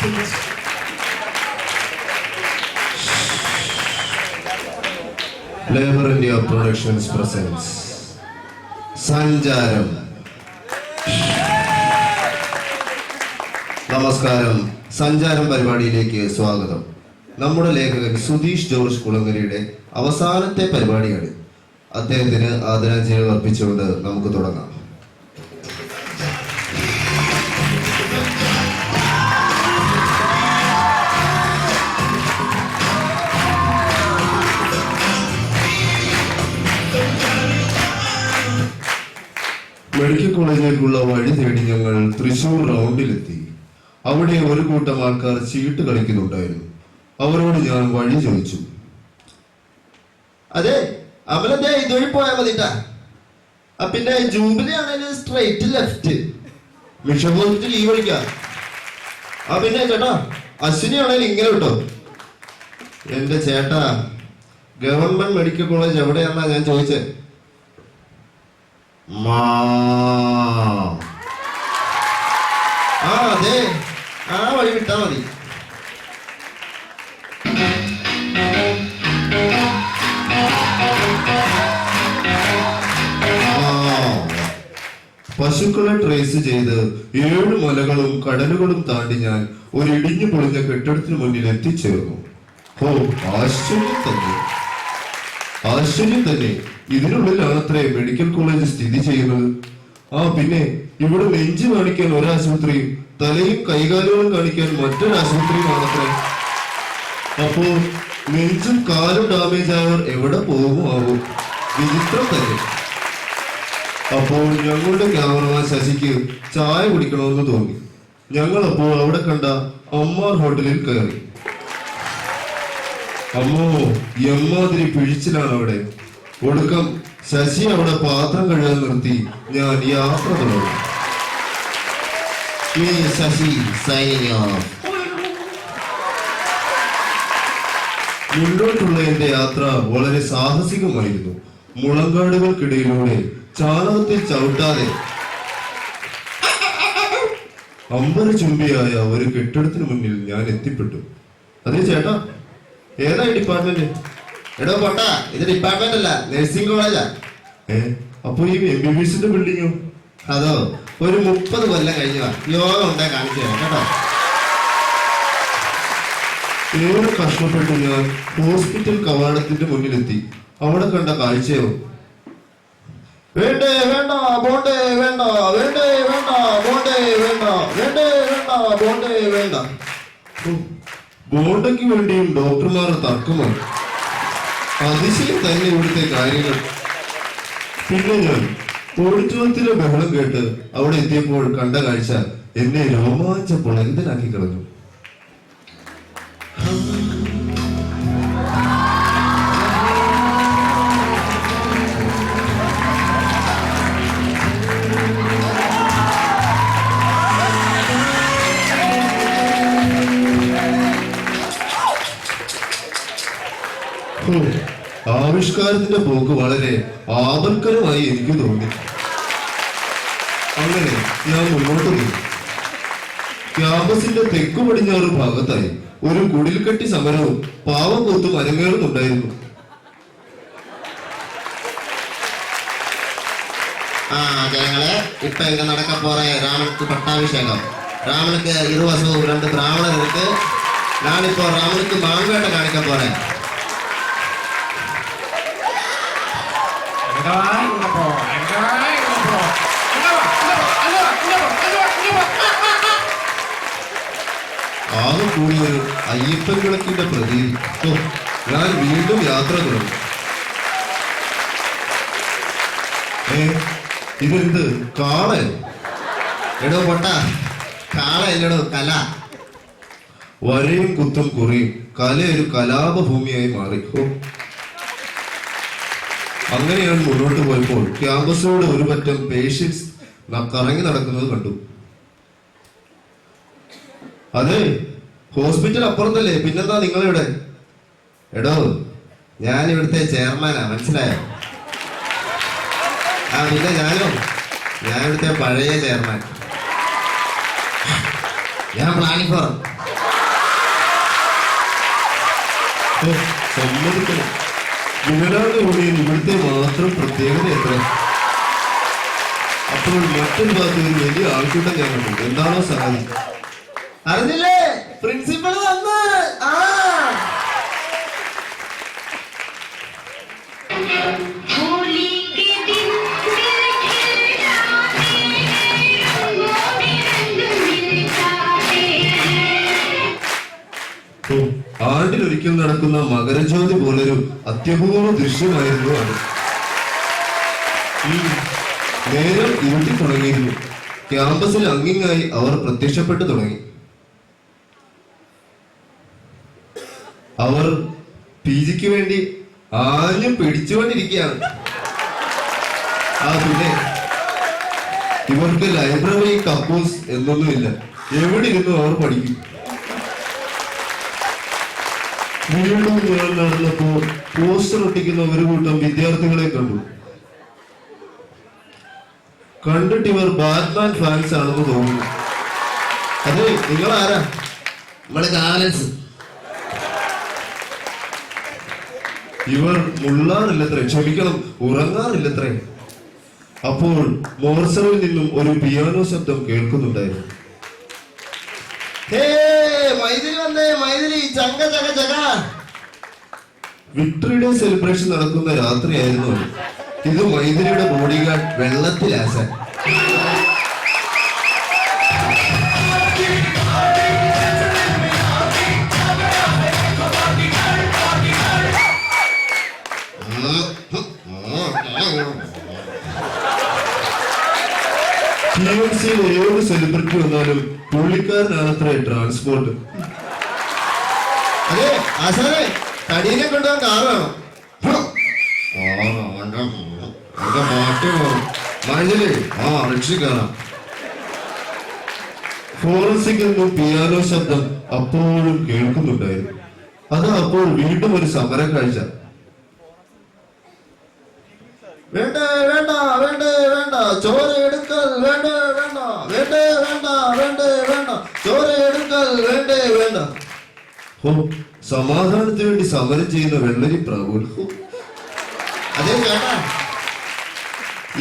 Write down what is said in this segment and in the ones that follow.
Stage labour India productions presents. സഞ്ചാരം നമസ്കാരം. സഞ്ചാരം പരിപാടിയിലേക്ക് സ്വാഗതം. നമ്മുടെ ലേഖകൻ സുധീഷ് ജോർജ് കുളങ്ങരയുടെ അവസാനത്തെ പരിപാടിയാണ്. അദ്ദേഹത്തിന് ആദരാഞ്ജലികൾ അർപ്പിച്ചുകൊണ്ട് നമുക്ക് തുടങ്ങാം. മെഡിക്കൽ കോളേജിലേക്കുള്ള വഴി തേടി ഞങ്ങൾ തൃശൂർ റൗണ്ടിലെത്തി. അവിടെ ഒരു കൂട്ടം ആൾക്കാർ ചീട്ട് കളിക്കുന്നുണ്ടായിരുന്നു. അവരോട് ഞാൻ വഴി ചോദിച്ചു. അതെ അമലത്തെ ഇതുവഴി പോയാൽ മതിട്ടാ. പിന്നെ ജൂബിലി ആണെങ്കിൽ സ്ട്രൈറ്റ് ലെഫ്റ്റ് മിഷൻ പോയിട്ട് ലീവ് വഴിക്കാ ആ പിന്നെ ചേട്ടാ അശ്വിനി ആണെങ്കിൽ ഇങ്ങനെ കിട്ടോ എന്റെ ചേട്ടാ ഗവൺമെന്റ് മെഡിക്കൽ കോളേജ് എവിടെയാണെന്നാ ഞാൻ ചോദിച്ചത് മാ. ആ അതെ ആ വഴി വിട്ടാ മതി. പശുക്കളെ ട്രേസ് ചെയ്ത് ഏഴ് മലകളും കടലുകളും താണ്ടി ഞാൻ ഒരു ഇടിഞ്ഞു പൊളിഞ്ഞ കെട്ടിടത്തിന് മുന്നിൽ എത്തിച്ചേർന്നു. ഓ ആശ്ചര്യം തന്നെ. ആശ്ചര്യം തന്നെ ഇതിനുള്ളിലാണ് അത്രേ മെഡിക്കൽ കോളേജ് സ്ഥിതി ചെയ്യുന്നത്. ആ പിന്നെ ഇവിടെ നെഞ്ചു കാണിക്കാൻ ഒരാശുപത്രിയും തലയും കൈകാലുകളും കാണിക്കാൻ മറ്റൊരു ആശുപത്രിയുമാണത്രേ അപ്പോ നെഞ്ചും കാലും ഡാമേജ് ആയവർ എവിടെ പോകും ആവും വിചിത്രം തന്നെ. അപ്പോൾ ഞങ്ങളുടെ ക്യാമറമാൻ ശശിക്ക് ചായ കുടിക്കണമെന്ന് തോന്നി. ഞങ്ങൾ അപ്പോൾ അവിടെ കണ്ട അമ്മാർ ഹോട്ടലിൽ കയറി. അമ്മോ എമ്മാതിരി പിഴിച്ചിലാണ് അവിടെ. ഒടുക്കം ശശി അവിടെ പാത്രം കഴുകാൻ നിർത്തി ഞാൻ യാത്ര തുടങ്ങി. ശശി. മുന്നോട്ടുള്ള എന്റെ യാത്ര വളരെ സാഹസികമായിരുന്നു. മുളങ്കാടുകൾക്കിടയിലൂടെ ചാണകത്തിൽ ചവിട്ടാതെ അമ്പര ചുംബിയായ ഒരു കെട്ടിടത്തിന് മുന്നിൽ ഞാൻ എത്തിപ്പെട്ടു. അതെ ചേട്ടാ ഏതാ ഡിപ്പാർട്ട്മെന്റ് എടോ പൊട്ട ഇത് ഡിപ്പാർട്ട്മെന്റ് അല്ല നഴ്സിംഗ് കോളേജാ ഏ അപ്പൊ ഈ എം ബി ബി എസിന്റെ അതോ ഒരു മുപ്പത് കൊല്ലം കഴിഞ്ഞതാ യോഗം ഉണ്ടാ കാണിച്ചു കേട്ടോ. ഏറെ കഷ്ടപ്പെട്ട് ഞാൻ ഹോസ്പിറ്റൽ കവാടത്തിന്റെ മുന്നിലെത്തി? അവിടെ കണ്ട കാഴ്ചയോ വേണ്ടേ വേണ്ട ബോണ്ടേ വേണ്ട വേണ്ടേ വേണ്ട ബോണ്ടേ വേണ്ട വേണ്ടേ വേണ്ട ബോണ്ടേ വേണ്ട. ബോണ്ടയ്ക്ക് വേണ്ടിയും ഡോക്ടർമാർ തർക്കമാണ്. അതിശയം തന്നെ ഇവിടുത്തെ കാര്യങ്ങൾ. പിന്നെ ഞാൻ ഓഡിറ്റോറിയത്തിലെ ബഹളം കേട്ട് അവിടെ എത്തിയപ്പോൾ കണ്ട കാഴ്ച എന്നെ രോമാഞ്ച എന്തിനാക്കി കളഞ്ഞു. ആവിഷ്കാരത്തിന്റെ പോക്ക് വളരെ ആപൽക്കരമായി എനിക്ക് തോന്നി അങ്ങനെ ഞാൻ മുന്നോട്ട് പോയി ക്യാമ്പസിന്റെ തെക്കു പടിഞ്ഞാറ് ഭാഗത്തായി ഒരു കുടിൽക്കെട്ടി സമരവും പാവക്കൂത്തും അരങ്ങേറുന്നുണ്ടായിരുന്നു ஆ ஜனங்களே இப்ப இங்க நடக்க போற ராமனுக்கு பட்டாபிஷேகம் ராமனுக்கு இருவசம் ரெண்டு பிராமணர் இருக்கு நான் இப்போ ராமனுக்கு மாங்கேட்டை காணிக்க போறேன் ആകെ കൂടിയൊരു അയ്യപ്പൻ വിളക്കിന്റെ പ്രതീതി ഞാൻ വീണ്ടും യാത്ര തുടങ്ങി. ഏ ഇതെന്ത് കാളൻ എടോ പൊട്ട കാള എല്ലടോ കല. വരയും കുത്തും കുറിയും കല ഒരു കലാപഭൂമിയായി മാറി. അങ്ങനെയാണ് മുന്നോട്ട് പോയപ്പോൾ ക്യാമ്പസിനോട് ഒരു പറ്റം പേഷ്യൻസ് കറങ്ങി നടക്കുന്നത് കണ്ടു. അതെ ഹോസ്പിറ്റൽ അപ്പുറത്തല്ലേ? പിന്നെന്താ നിങ്ങളിവിടെ? എടോ ഞാൻ ഇവിടുത്തെ ചെയർമാനാ മനസ്സിലായോ? ആ പിന്നെ ഞാനോ? ഞാൻ ഇവിടുത്തെ പഴയ ചെയർമാൻ. ഞാൻ പ്ലാനിഫർ. സമ്മതിക്കണം. വികലാംഗ കൂടി ഇവിടുത്തെ മാത്രം പ്രത്യേകത എത്ര? അപ്പോൾ മറ്റൊരു ഭാഗത്ത് വലിയ ആൾക്കൂട്ടം ഞാൻ കണ്ടു എന്താണോ സംഗതി അറിഞ്ഞില്ലേ? പ്രിൻസിപ്പൾ നടക്കുന്ന മകരജ്യോതി പോലൊരു അത്യപൂർവ ദൃശ്യമായിരുന്നു അത്. നേരം ഇരുട്ടി തുടങ്ങിയിരുന്നു. ക്യാമ്പസിൽ അങ്ങിങ്ങായി അവർ പ്രത്യക്ഷപ്പെട്ടു തുടങ്ങി. അവർ പി ജിക്ക് വേണ്ടി ആരും പിടിച്ചുകൊണ്ടിരിക്കുകയാണ്. ആ പിന്നെ ഇവർക്ക് ലൈബ്രറി കപ്പൂസ് എന്നൊന്നുമില്ല. എവിടെ ഇരുന്നു അവർ പഠിക്കും? വീണ്ടും ഞാൻ പോസ്റ്റർ ഒട്ടിക്കുന്ന ഒരു കൂട്ടം വിദ്യാർത്ഥികളെ കണ്ടു. കണ്ടിട്ട് ഇവർ ബാറ്റ്മാൻ ഫാൻസ് ആണെന്ന് തോന്നുന്നു. അതെ നിങ്ങൾ ആരാ നമ്മളെ ഗാലൻസ് ഇവർ മുള്ളാറില്ലത്രേ ക്ഷമിക്കണം ഉറങ്ങാറില്ലത്രേ. അപ്പോൾ മോർസറിൽ നിന്നും ഒരു പിയാനോ ശബ്ദം കേൾക്കുന്നുണ്ടായിരുന്നു. ഹേ! മൈതിലി വന്നേ മൈതിലി ചങ്ക ചക ചക വിക്ടറി സെലിബ്രേഷൻ നടക്കുന്ന രാത്രിയായിരുന്നു ഇത് മൈഥിലിയുടെ ബോഡി ഗാർഡ് വെള്ളത്തിലാശാൻ ടി എം സിയിൽ ഏത് സെലിബ്രിറ്റി വന്നാലും പുള്ളിക്കാരനാണത്രേ ട്രാൻസ്പോർട്ട് അതെ ആശാനെ തടീനെ കൊണ്ടുപോകാൻ കാറാണോ ഹും. ആ, രക്ഷിക്കണം ഫോറൻസിക് എന്നും പിയാനോ ശബ്ദം അപ്പോഴും കേൾക്കുന്നുണ്ടായിരുന്നു. അത് അപ്പോൾ വീണ്ടും ഒരു സമര കാഴ്ച. വേണ്ട വേണ്ട വേണ്ട വേണ്ട ചോര എടുക്കൽ വേണ്ട വേണ്ട വേണ്ട വേണ്ട വേണ്ട വേണ്ട ചോര എടുക്കൽ വേണ്ട വേണ്ട സമാധാനത്തിന് വേണ്ടി സമരം ചെയ്യുന്ന വെള്ളരി പ്രാവുകൾ അതേ കാണാ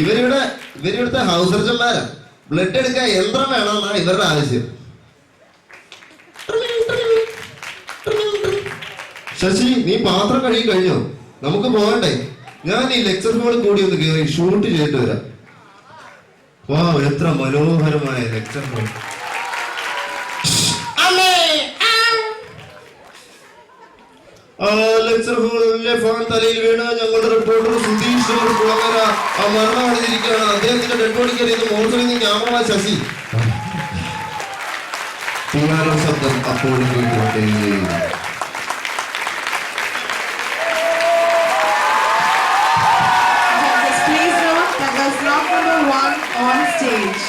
ഇവരിവിടെ ഇവരിവിടുത്തെ ഹൗസ് സർജന്മാരാ ബ്ലഡ് എടുക്കാൻ യന്ത്രം വേണമെന്നാണ് ഇവരുടെ ആവശ്യം. ശശി നീ പാത്രം കഴുകി കഴിഞ്ഞോ? നമുക്ക് പോകണ്ടേ. ഞാൻ ഈ ലെക്ചർ ഹോൾ കൂടി ഒന്ന് കയറി ഷൂട്ട് ചെയ്തിട്ട് വരാം. വാ എത്ര മനോഹരമായ ലെക്ചർ ഹാൾ ലെക്ചർ തലയിൽ വീണ് ഞങ്ങളുടെ റിപ്പോർട്ടർ സുധീഷ് കുളങ്ങര മരണമടഞ്ഞിരിക്കുകയാണ് മരണം അദ്ദേഹത്തിന്റെ ഡെഡ് ബോഡി കയറിയത് മോർച്ചറിൽ നിന്ന് ക്യാമറ ശശി. പിയാനോ ശബ്ദം അപ്പോൾ on stage.